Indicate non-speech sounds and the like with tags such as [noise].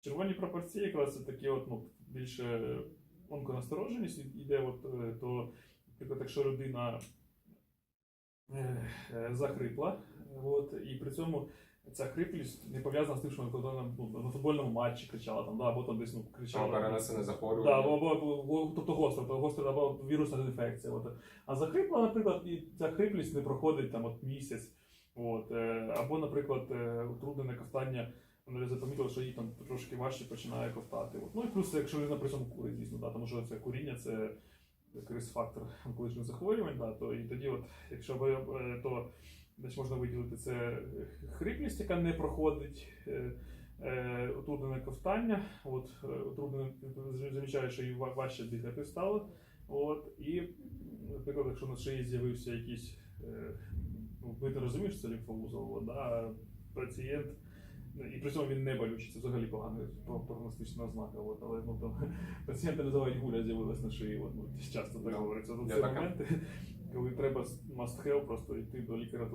Червоні прапорці якраз це такі от, ну, більше онконастороженість іде, от, е, то, наприклад, якщо людина е, е, захрипла, от, і при цьому ця хриплість не пов'язана з тим, що вона ну, на футбольному матчі кричала, там, да, або там десь ну, Там кричала. перенесене захворювання. або, або, або, тобто гостра, то гостра або вірусна інфекція. От. А захрипла, наприклад, і ця хриплість не проходить там от місяць. От. е, Або, наприклад, е, утруднене ковтання, вони запомітили, що їй там трошки важче починає ковтати. От. Ну і плюс, якщо людина при цьому курить, звісно, да, тому що це куріння це риск-фактор онкологічних захворювань, да, то і тоді, от, якщо ви, е, то десь можна виділити це хриплість, яка не проходить. е, е, утруднене ковтання, от, е, утруднене, замічаю, що їй важче дихати стало. От, і, наприклад, якщо на шиї з'явився якийсь, е, ну, ви не розумієш, що це лімфовузол, от, а пацієнт, і при цьому він не болючий, це взагалі погана прогностична ознака. От, але ну, там, [laughs] пацієнти називають гуля з'явилась на шиї, от, ну, часто так говориться. Це моменти, коли треба must have просто йти до лікаря,